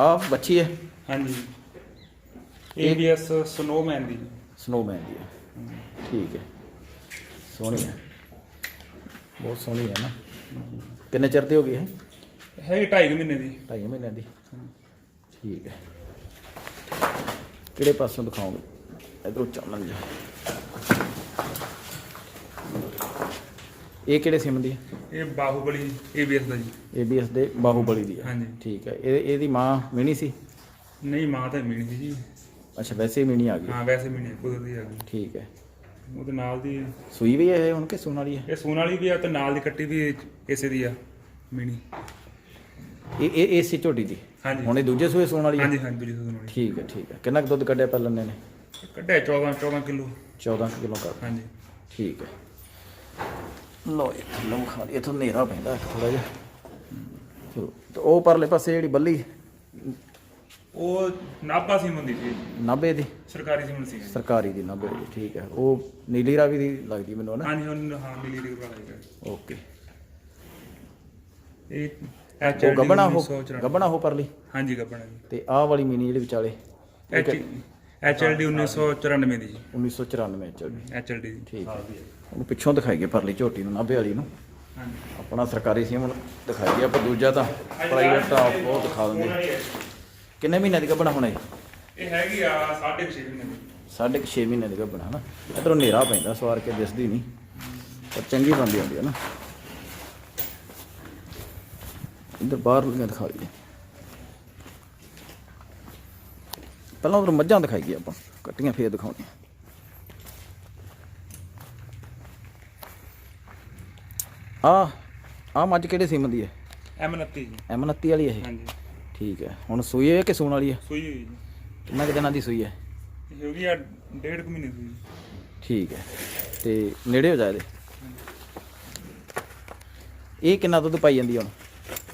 ਆ ਬੱਚੀ ਹੈ? ਹਾਂਜੀ। ਏਬੀਐਸ ਸਨੋਮੈਨ ਦੀ। ਸਨੋਮੈਨ ਦੀ ਹੈ। ਠੀਕ ਹੈ। ਸੋਹਣੀ ਹੈ। ਬਹੁਤ ਸੋਹਣੀ ਹੈ ਨਾ। ਕਿੰਨੇ ਚਿਰ ਦੀ ਹੋ ਗਈ ਹੈ ਹੈ 2.5 ਮਹੀਨੇ ਦੀ। ਢਾਈ ਮਹੀਨਿਆਂ ਦੀ। ਠੀਕ ਹੈ। ਕਿਹੜੇ ਪਾਸੋਂ ਦਿਖਾਓਗੇ? ਇਧਰੋਂ ਚੱਲਣ ਜੀ। ਇਹ ਕਿਹੜੇ ਸਿਮ ਦੀ ਹੈ? ਇਹ ਬਾਹੂਬਲੀ ਏਬੀਐਸ ਦਾ ਜੀ। ABS ਦੇ ਬਾਹੂਬਲੀ ਦੀ ਹੈ ਹਾਂਜੀ। ਠੀਕ ਹੈ ਇਹ ਇਹਦੀ ਮਾਂ ਮਿਣੀ ਸੀ? ਨਹੀਂ ਮਾਂ ਤਾਂ ਮੀਣੀ ਸੀ ਜੀ। ਅੱਛਾ ਵੈਸੇ ਹੀ ਮਿਣੀ ਆ ਗਈ। ਹਾਂ ਵੈਸੇ ਮੀਣੀ ਕੁਦਰਤੀ ਆ ਗਈ। ਠੀਕ ਹੈ ਉਹਦੇ ਨਾਲ ਦੀ ਸੂਈ ਵੀ ਹੈ ਇਹ ਹੁਣ ਕਿ ਸੂਣ ਵਾਲੀ ਹੈ ਇਹ ਸੂਣ ਵਾਲੀ ਵੀ ਆ ਤੇ ਨਾਲ ਦੀ ਕੱਟੀ ਵੀ ਇਸੇ ਦੀ ਆ ਮੀਣੀ। ਇਹ ਇਹ ਇਸੇ ਝੋਟੀ ਦੀ? ਹਾਂਜੀ। ਹੁਣ ਇਹ ਦੂਜੇ ਸੂਏ ਸੂਣ ਵਾਲੀ ਹੈ ਹਾਂਜੀ ਹਾਂਜੀ ਦੂਜੀ ਸੂਣ ਵਾਲੀ। ਠੀਕ ਹੈ ਠੀਕ ਹੈ ਕਿੰਨਾ ਕੁ ਦੁੱਧ ਕੱਢਿਆ ਪਹਿਲਾਂ ਨੇ ਕੱਢਿਆ 14 14 ਕਿਲੋ। 14 ਕਿਲੋ ਕਰ ਹਾਂਜੀ। ਠੀਕ ਹੈ ਲੋ ਇਹ ਲੋ ਖਾ ਇਹ ਤੋਂ ਹਨੇਰਾ ਪੈਂਦਾ ਥੋੜਾ ਜਿਹਾ। ਚਲੋ ਤੇ ਉਹ ਪਰਲੇ ਪਾਸੇ ਜਿਹੜੀ ਬੱਲੀ ਉਹ ਨਾਭਾ ਸੀ ਮੰਦੀ ਸੀ। ਨਾਭੇ ਦੀ? ਸਰਕਾਰੀ ਸੀਮਨ ਸੀ। ਸਰਕਾਰੀ ਦੀ ਨਾਭੇ ਦੀ ਠੀਕ ਹੈ। ਉਹ ਨੀਲੀ ਰਾਵੀ ਦੀ ਲੱਗਦੀ ਮੈਨੂੰ ਨਾ? ਹਾਂਜੀ ਹੁਣ ਹਾਂ ਮਿਲੀ ਦੀ ਹੈਗਾ ਓਕੇ। ਇਹ ਉਹ ਗੱਬਣਾ ਉਹ ਗੱਬਣਾ ਉਹ ਪਰਲੀ? ਹਾਂਜੀ ਗੱਬਣਾ ਜੀ। ਤੇ ਆਹ ਵਾਲੀ ਮਿਨੀ ਜਿਹੜੀ ਵਿਚਾਲੇ ਐਚ ਐਚਐਲਡੀ 1994 ਦੀ ਜੀ। 1994 ਚ ਐਚਐਲਡੀ ਦੀ। ਠੀਕ ਹੈ ਉਹਨੂੰ ਪਿੱਛੋਂ ਦਿਖਾਈਏ ਪਰਲੀ ਝੋਟੀ ਨੂੰ ਨਾਭੇ ਵਾਲੀ ਨੂੰ। ਹਾਂਜੀ। ਆਪਣਾ ਸਰਕਾਰੀ ਸੀ ਹੁਣ ਦਿਖਾਈਏ ਆਪਾਂ ਦੂਜਾ ਤਾਂ। ਪ੍ਰਾਈਵੇਟ ਤਾਂ ਬਹੁਤ ਦਿਖਾ ਦਿੰਦੇ। ਕਿੰਨੇ ਮਹੀਨੇ ਦੀ ਗੱਬਣਾ ਹੋਣਾ ਇਹ? ਇਹ ਹੈਗੀ ਆ 6.5 ਮਹੀਨੇ ਦੀ। ਸਾਢੇ 6 ਮਹੀਨੇ ਦੀ ਗੱਭਣਾ ਹਨਾ ਇਧਰੋਂ ਹਨੇਰਾ ਪੈਂਦਾ ਸਵਾਰ ਕੇ ਦਿਸਦੀ ਨਹੀਂ। ਪਰ ਚੰਗੀ ਬੰਦੀ ਆਉਂਦੀ ਹੈ ਨਾ। ਇਧਰ ਬਾਹਰ ਲਿਆ ਦਿਖਾ ਲਈਏ। ਪਹਿਲਾਂ ਉਧਰ ਮੱਝਾਂ ਦਿਖਾਈਏ ਆਪਾਂ ਕੱਟੀਆਂ ਫੇਰ ਦਿਖਾਉਣੀਆਂ ਆ ਆ ਮੱਝ ਕਿਹੜੇ ਸੀਮਨ ਦੀ ਹੈ? M29 ਜੀ। M29 ਵਾਲੀ ਹੈ ਇਹ? ਹਾਂਜੀ। ਠੀਕ ਹੈ ਹੁਣ ਸੂਈ ਹੈ ਕਿ ਸੂਣ ਵਾਲੀ ਹੈ? ਸੂਈ ਹੋਈ ਜੀ। ਕਿੰਨਾ ਕੁ ਦਿਨਾਂ ਦੀ ਸੂਈ ਹੈ? ਇਹ ਹੋ ਗਈ ਆ ਡੇਢ ਕੁ ਮਹੀਨੇ ਦੀ ਠੀਕ ਹੈ ਤੇ ਨੇੜੇ ਹੋ ਜਾ ਇਹਦੇ? ਇਹ ਕਿੰਨਾ ਦੁੱਧ ਪਾਈ ਜਾਂਦੀ ਹੁਣ?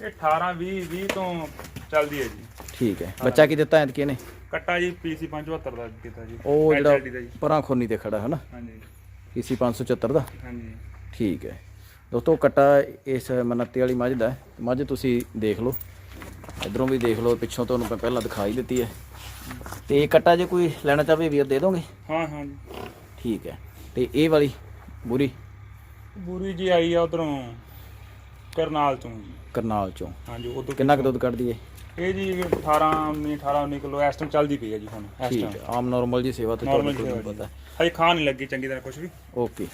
ਇਹ 18 20 20 ਤੋਂ ਚੱਲਦੀ ਹੈ ਜੀ। ਠੀਕ ਹੈ ਬੱਚਾ ਕੀ ਦਿੱਤਾ ਐਤਕੀ ਨੇ ਕੱਟਾ ਜੀ PC 574 ਦਾ ਕੀਤਾ ਜੀ। ਉਹ LCD ਦਾ ਜਿਹੜਾ ਜੀ। ਪਰਾਂ ਖੋਨੀ ਤੇ ਖੜਾ ਹੈ ਨਾ? ਹਾਂਜੀ। PC 574 ਦਾ? ਹਾਂਜੀ। ਠੀਕ ਹੈ। ਦੋਸਤੋ ਕੱਟਾ ਇਸ ਮਨੱਤੇ ਵਾਲੀ ਮੱਝ ਦਾ ਹੈ। ਮੱਝ ਤੁਸੀਂ ਦੇਖ ਲਓ। ਇਧਰੋਂ ਵੀ ਦੇਖ ਲਓ ਪਿੱਛੋਂ ਤੁਹਾਨੂੰ ਮੈਂ ਪਹਿਲਾਂ ਦਿਖਾਈ ਦਿੱਤੀ ਹੈ। ਤੇ ਇਹ ਕੱਟਾ ਜੇ ਕੋਈ ਲੈਣਾ ਚਾਹਵੇ ਵੀਰ ਦੇ ਦੋਗੇ? ਹਾਂ ਹਾਂ ਜੀ। ਠੀਕ ਹੈ। ਤੇ ਇਹ ਵਾਲੀ ਬੁਰੀ? ਬੂਰੀ ਜੀ ਆਈ ਆ ਉਧਰੋਂ ਕਰਨਾਲ ਤੋਂ ਜੀ। ਕਰਨਾਲ ਚੋਂ। ਹਾਂਜੀ ਉਦੋਂ ਕਿੰਨਾ ਕੁ ਦੁੱਧ ਕੱਢਦੀ ਹੈ? ਇਹ ਜੀ 18 19 18 19 ਕਿਲੋ ਇਸ ਟਾਈਮ ਚੱਲਦੀ ਪਈ ਹੈ ਜੀ ਹੁਣ ਇਸ ਠੀਕ ਟਾਈਮ ਹੈ ਆਮ ਨਾਰਮਲ ਜੀ ਸੇਵਾ ਤੇ ਨਾਰਮਲ ਤੁਹਾਨੂੰ ਪਤਾ। ਹਜੇ ਖਾਣ ਨਹੀਂ ਲੱਗੀ ਚੰਗੀ ਤਰ੍ਹਾਂ ਕੁਝ ਵੀ। ਓਕੇ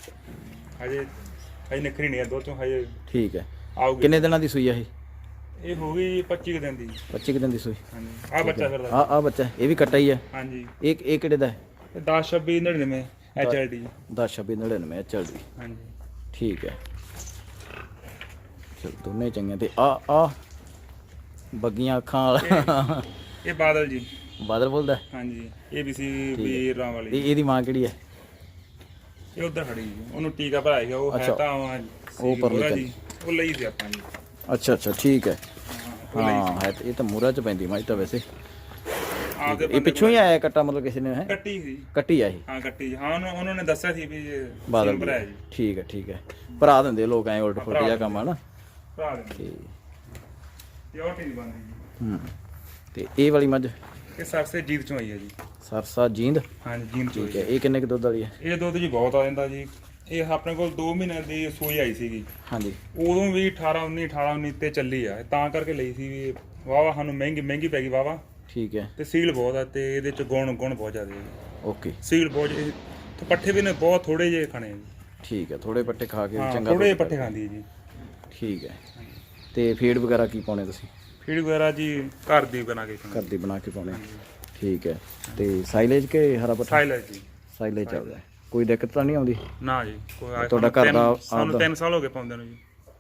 ਹਜੇ ਹਜੇ ਨਖਰੀ ਨਹੀਂ ਆ ਦੋ ਤੋਂ ਹਜੇ ਠੀਕ ਹੈ। ਆਉਗੀ ਕਿੰਨੇ ਦਿਨਾਂ ਦੀ ਸੂਈ ਆ ਇਹ? ਇਹ ਹੋ ਗਈ 25 ਕੁ ਦਿਨ ਦੀ 25 ਕੁ ਦਿਨ ਦੀ ਸੂਈ। ਹਾਂਜੀ। ਆ ਬੱਚਾ ਫਿਰਦਾ। ਆ ਆ ਬੱਚਾ ਇਹ ਵੀ ਕੱਟਾ ਹੀ ਹੈ। ਹਾਂਜੀ। ਇਹ ਇਹ ਕਿਹੜੇ ਦਾ ਹੈ? ਇਹ 10 26 99 ਐਚਐਲਡੀ 10 26 99 ਚੱਲ ਰਹੀ ਹਾਂਜੀ। ਠੀਕ ਹੈ। ਚਲ ਦੋਨੇ ਚੰਗੀਆਂ ਤੇ ਆ ਆ ਬੱਗੀਆਂ ਅੱਖਾਂ ਵਾਲਾ। ਇਹ ਬਾਦਲ ਜੀ। ਬਾਦਲ ਬੋਲਦਾ? ਹਾਂਜੀ। ਏਬੀਸੀ ਵੀਰਾਂ ਵਾਲੀ। ਇਹ ਇਹਦੀ ਮਾਂ ਕਿਹੜੀ ਹੈ? ਇਹ ਉਧਰ ਖੜੀ ਜੀ ਉਹਨੂੰ ਟੀਕਾ ਭਰਾਇਆ ਗਿਆ ਉਹ ਹੈ ਅੱਛਾ। ਤਾਂ ਉਹ ਪਰਲੀ। ਜੀ। ਉਹ ਲਈ ਸੀ ਆਪਾਂ ਜੀ। ਅੱਛਾ ਅੱਛਾ। ਠੀਕ ਹੈ। ਹਾਂ ਹੈ ਤੇ ਇਹ ਤਾਂ ਮੂਰਾ ਚ ਪੈਂਦੀ ਮਾਈ ਤਾਂ ਵੈਸੇ। ਆਪਦੇ ਇਹ ਪਿੱਛੋਂ ਹੀ ਆਇਆ ਕੱਟਾ ਮਤਲਬ ਕਿਸੇ ਨੇ ਹੈ? ਕੱਟੀ ਸੀ। ਕੱਟੀ ਆ ਇਹ? ਹਾਂ ਕੱਟੀ ਜੀ। ਹਾਂ ਉਹਨੂੰ- ਉਹਨਾਂ ਨੇ ਦੱਸਿਆ ਸੀ ਵੀ ਇਹ ਬਾਦਲ ਹੈ ਜੀ। ਠੀਕ ਹੈ ਠੀਕ ਹੈ। ਭਰਾ ਦਿੰਦੇ ਲੋਕ ਐ ਉਲਟ ਫੁਲਟ ਜਿਹਾ ਕੰਮ ਆ ਨਾ? ਭਰਾ ਦੇ ਠੀਕ। ਪਿਓਰਟੀ ਨਹੀਂ ਬਣਦੀ ਜੀ। ਹੂੰ। ਤੇ ਇਹ ਵਾਲੀ ਮੱਝ? ਇਹ ਸਰਸੇ ਜੀਤ ਚੋਂ ਆਈ ਹੈ ਜੀ। ਸਰਸਾ ਜੀਂਦ? ਹਾਂਜੀ ਜੀਤ ਚੋਂ ਠੀਕ ਹੈ। ਇਹ ਕਿੰਨੇ ਕੁ ਦੁੱਧ ਵਾਲੀ ਹੈ? ਇਹ ਦੁੱਧ ਜੀ ਬਹੁਤ ਆ ਜਾਂਦਾ ਜੀ। ਇਹ ਆਪਣੇ ਕੋਲ 2 ਮਹੀਨਿਆਂ ਦੀ ਸੂਈ ਆਈ ਸੀਗੀ। ਹਾਂਜੀ। ਉਦੋਂ ਵੀ 18 19 18 19 ਤੇ ਚੱਲੀ ਆ। ਤਾਂ ਕਰਕੇ ਲਈ ਸੀ ਵੀ ਵਾਵਾ ਸਾਨੂੰ ਮਹਿੰਗੀ ਮਹਿੰਗੀ ਪੈ ਗਈ ਵਾਵਾ ਠੀਕ ਹੈ। ਤੇ ਸੀਲ ਬਹੁਤ ਆ ਤੇ ਇਹਦੇ ਚ ਗੁਣ ਗੁਣ ਬਹੁਤ ਜ਼ਿਆਦਾ ਹੈ ਓਕੇ। ਸੀਲ ਬਹੁਤ ਇਹ- ਤੇ ਪੱਠੇ ਵੀ ਨੇ ਬਹੁਤ ਥੋੜੇ ਜਿਹੇ ਖਾਣੇ ਆ ਜੀ। ਠੀਕ ਹੈ ਥੋੜੇ ਪੱਟੇ ਖਾ ਕੇ ਵੀ ਹਾਂ ਚੰਗਾ ਥੋੜੇ ਜਿਹੇ ਦੁੱਧ ਪੱਠੇ ਖਾਂਦੀ ਹੈ ਜੀ। ਠੀਕ ਹੈ। ਤੇ ਫੀਡ ਵਗੈਰਾ ਕੀ ਪਾਉਣੇ ਤੁਸੀਂ? ਫੀਡ ਵਗੈਰਾ ਜੀ ਘਰ ਦੀ ਬਣਾ ਕੇ ਖਾਂਦੇ। ਘਰ ਦੀ ਬਣਾ ਕੇ ਪਾਉਣੇ ਠੀਕ ਹੈ। ਤੇ ਸਾਈਲੇਜ ਕੇ ਹਰਾ ਪੱਠਾ? ਸਾਇਲੈਂਸ ਜੀ। ਸਾਈਲੇਜ ਚੱਲਦਾ ਹੈ। ਕੋਈ ਦਿੱਕਤ ਤਾਂ ਨਹੀਂ ਆਉਂਦੀ? ਨਾ ਜੀ ਕੋਈ ਤੁਹਾਡਾ ਸਾਨੂੰ ਘਰ ਦਾ ਤਿੰਨ- ਸਾਨੂੰ ਆਪਦਾ? 3 ਸਾਲ ਹੋ ਗਏ ਪਾਉਂਦੇ ਨੂੰ ਜੀ।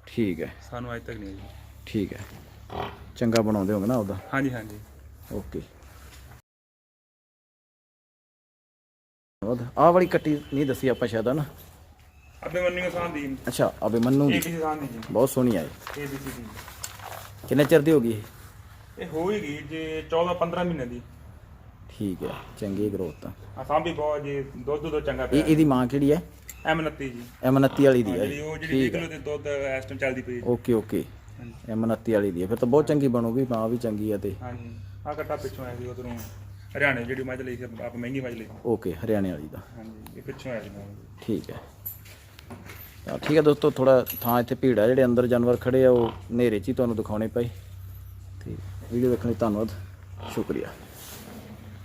ਠੀਕ ਹੈ। ਸਾਨੂੰ ਅੱਜ ਤੱਕ ਨਹੀਂ ਆਈ ਜੀ। ਠੀਕ ਹੈ। ਚੰਗਾ ਬਣਾਉਂਦੇ ਹੋਗੇ ਨਾ ਉਹਦਾ ਹਾਂਜੀ ਹਾਂਜੀ। ਓਕੇ। ਆਹ ਵਾਲੀ ਕੱਟੀ ਨਹੀਂ ਦੱਸੀ ਆਪਾਂ ਸ਼ਾਇਦ ਨਾ? ਅੱਬੇ ਮੰਨੀ ਸਾਨ ਦੀ। ਅੱਛਾ ਅਬੇ ਮੰਨੂ ਦੀ ਏਬੀਸੀ ਜੀ। ਬਹੁਤ ਸੋਹਣੀ ਆਈ ਏਬੀਸੀ ਦੀ। ਕਿੰਨੇ ਚਿਰ ਦੀ ਹੋ ਗਈ ਇਹ? ਇਹ ਹੋ ਹੀ ਗਈ ਜੇ 14 15 ਮਹੀਨੇ ਦੀ। ਠੀਕ ਹੈ ਚੰਗੀ ਗਰੋਥ ਤਾਂ ਆ। ਸਾਂ ਵੀ ਬਹੁਤ ਜੀ ਦੁੱਧ ਦੁੱਧ ਚੰਗਾ ਇਹ ਪਿਆ ਇਹਦੀ ਮਾਂ ਕਿਹੜੀ ਹੈ M29 ਜੀ। M29 ਵਾਲੀ ਦੀ ਹੈ ਜਿਹੜੀ ਉਹ ਜਿਹੜੀ 20 ਕਿਲੋ ਦੇ ਦੁੱਧ ਇਸ ਟਾਈਮ ਚੱਲਦੀ ਪਈ ਹੈ। Okay okay. M29 ਵਾਲੀ ਦੀ ਹੈ ਫਿਰ ਤਾਂ ਬਹੁਤ ਚੰਗੀ ਬਣੂਗੀ ਮਾਂ ਵੀ ਚੰਗੀ ਹੈ ਤੇ। ਹਾਂਜੀ। ਆ ਕੱਟਾ ਪਿੱਛੋਂ ਆਇਆ ਸੀ ਉਧਰੋਂ। ਹਰਿਆਣੇ ਜਿਹੜੀ ਮੱਝ ਲਈ ਸੀ ਆਪ ਮਹਿੰਗੀ ਮੱਝ ਲਈ। ਓਕੇ ਹਰਿਆਣੇ ਵਾਲੀ ਦਾ। ਹਾਂਜੀ ਇਹ ਪਿੱਛੋਂ ਆਇਆ ਸੀ। ਠੀਕ ਹੈ ਤਾਂ ਠੀਕ ਹੈ, ਦੋਸਤੋ ਥੋੜਾ ਥਾਂ ਇੱਥੇ ਭੀੜ ਆ ਜਿਹੜੇ ਅੰਦਰ ਜਾਨਵਰ ਖੜੇ ਆ, ਉਹ ਹਨੇਰੇ 'ਚ ਹੀ ਤੁਹਾਨੂੰ ਦਿਖਾਉਣੇ ਪਏ। ਤੇ ਵੀਡੀਓ ਦੇਖਣ ਲਈ ਧੰਨਵਾਦ, ਸ਼ੁਕਰੀਆ।